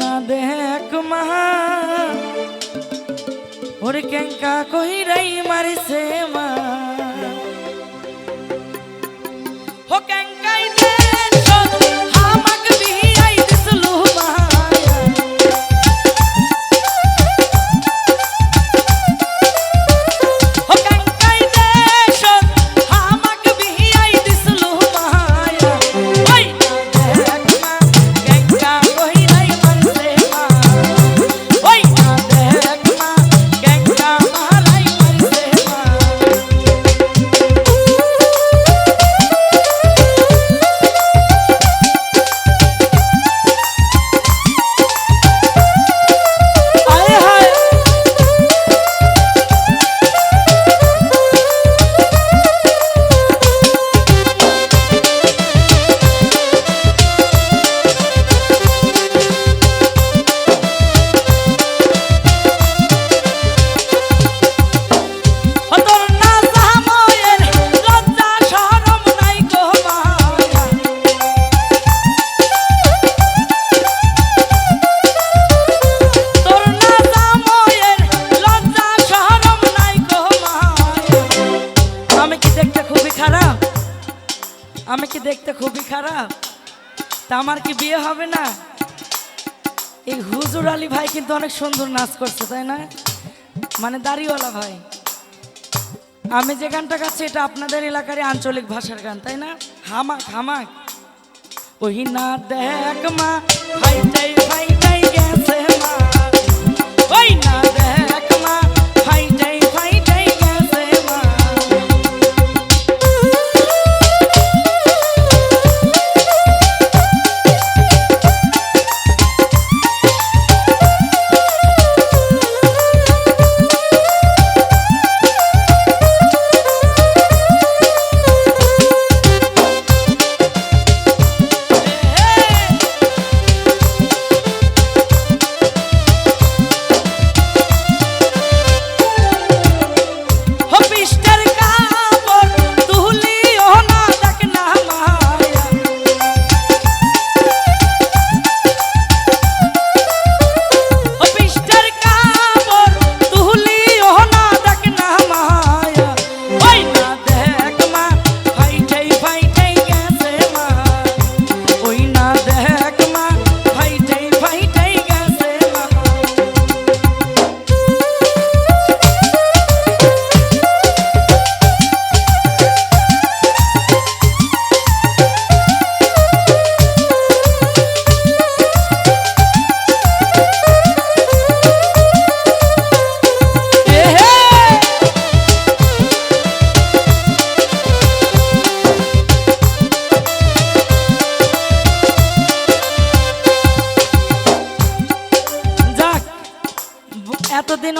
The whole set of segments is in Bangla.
না দেখ মহা ওরে কেঙ্কা কহিরাই মারিছে মা। দেখতে খুবই খারাপ। তা আমার কি বিয়ে হবে না? এই হুজুর আলী ভাই কিন্তু অনেক সুন্দর নাচ করছে, তাই না? মানে দাড়িওয়ালা ভাই। আমি যে গানটা গাচ্ছি, এটা আপনাদের এলাকারই আঞ্চলিক ভাষার গান, তাই না? হামাক হামাক। ওই না দেখ মা, ভাই ভাই গেছে মা। ওই না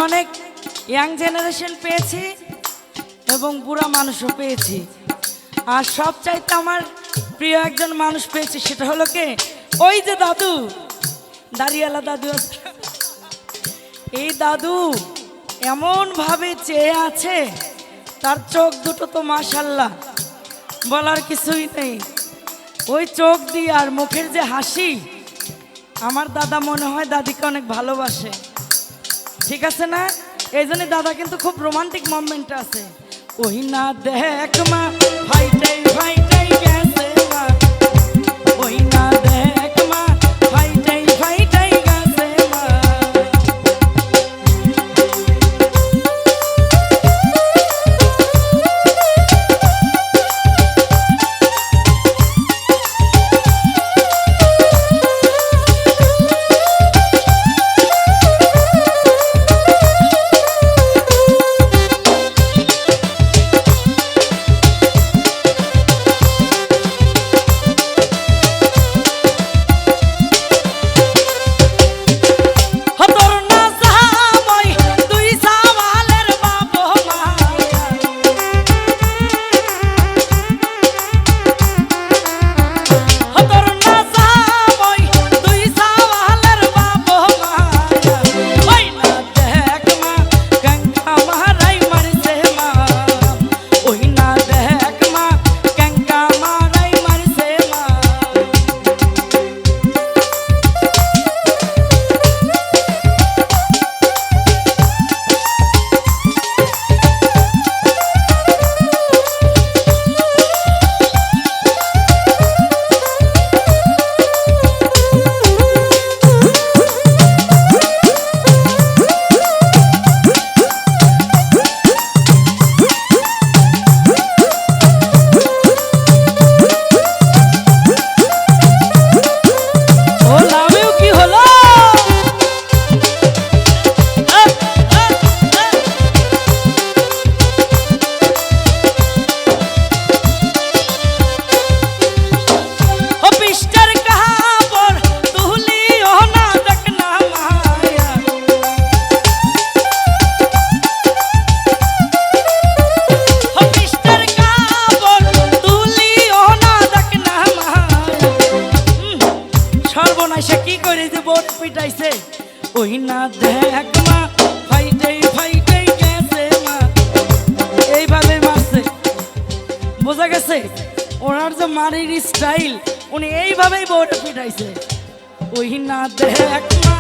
অনেক ইয়াং জেনারেশন পেয়েছি এবং বুড়া মানুষও পেয়েছি। আর সব চাইতে আমার প্রিয় একজন মানুষ পেয়েছি সেটা হলো কে? ওই যে দাদু। দাঁড়িয়ালা দাদু এই দাদু এমন ভাবে চেয়ে আছে, তার চোখ দুটো তো মাশাল্লাহ, বলার কিছুই নেই। ওই চোখ দিয়ে আর মুখের যে হাসি, আমার দাদা মনে হয় দাদিকে অনেক ভালোবাসে। ঠিক আছে না? এই জন্য দাদা কিন্তু খুব রোমান্টিক মোমেন্ট আছে। ওই না দেখ মা, ভাই ফাইটাই সে কি করে যে বোট পিটাইছে? ওই না দেখ মা, ফাইটেই ফাইটেই গেছে মা। এইভাবে মারছে। বোঝা গেছে? ওনার যে মারির স্টাইল উনি এইভাবেই বোট পিটাইছে। ওই না দেখ মা